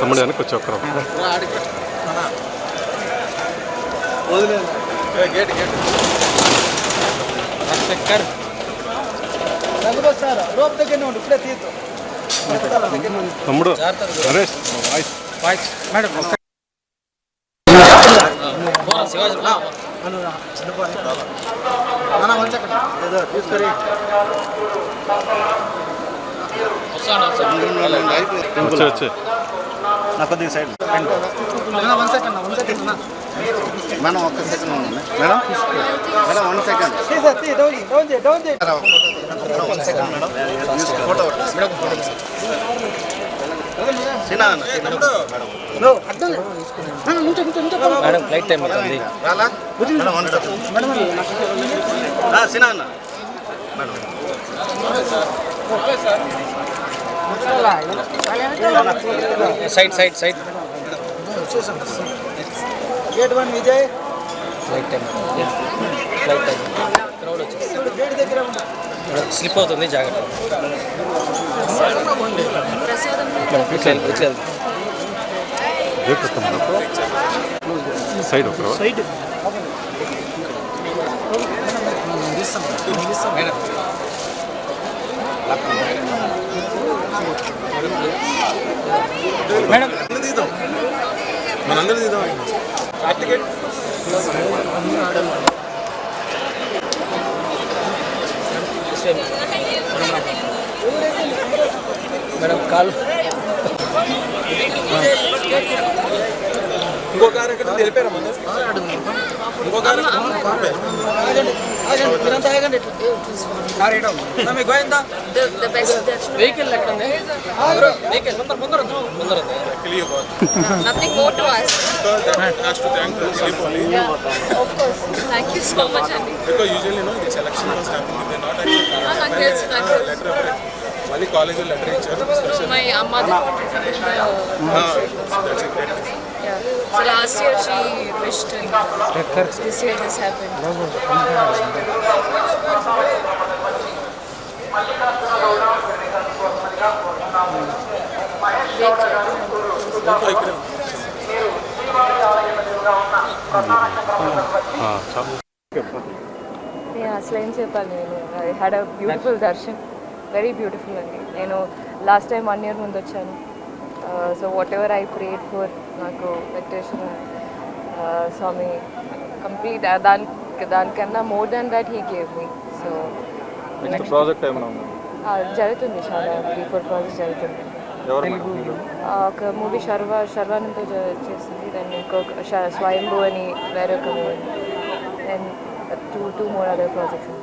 తమ్ముడు వెనక్కి వచ్చి ఒక్కరం. గేట్ గేట్ తమ్ముడు నరేష్ మేడం వచ్చి వచ్చి. నా కొద్దిగా side. One second one second madam ఒక్క సెకండ్ ఉండండి. Madam? One second flight time అవుతుంది. మేడం వన్ సెకండ్ సినా అన్న. Madam. Side side side. Gate one Vijay flight time flight time crowd వచ్చేసి గేట్ దగ్గర ఉండు. స్లిప్ అవుతుంది జాగ్రత్త. మేడం ఇట్లా. దేకు తమ్ముడు సైడ్ ఒకరు సైడ్ మేడం మనందరూ తీద్దాం మేడం కాల్ ఇంకో కారు ఎక్కడ తెలిపారా మన ఇంకో కారు ఆగండి ఆగండి మీరంతా ఆగండి మీకు పోయిందా the, the best darshan. Vehicle vehicle ముందర ముందర. ముందర. Nothing more to the Dilip only Yeah, of course. Thank you so much, Andy. usually no this election was happening they not accepting Ah, నాకు తెలుసు, నాకు తెలుసు. లెటర్ మళ్ళీ college letter ఇచ్చారు My uh, mother wanted to that's a great. So last year she wished and this year this happened. ఇక్కడ అసలు ఏం చెప్పాలి నేను? I had a beautiful darshan very beautiful అండి. నేను లాస్ట్ టైం వన్ ఇయర్ ముందు వచ్చాను. So whatever I prayed for నాకు వెంకటేశ్వర స్వామి కంప్లీట్ దానికి దానికన్నా more than that he gave me so next project జరుగుతుంది చాలా త్రీ ఫోర్ ప్రాజెక్ట్స్ జరుగుతుంది ఒక మూవీ శర్వ శర్వానంతో చేసింది. దాన్ని ఇంకొక స్వయంభూ అని వేరే ఒక movie then two two more other projects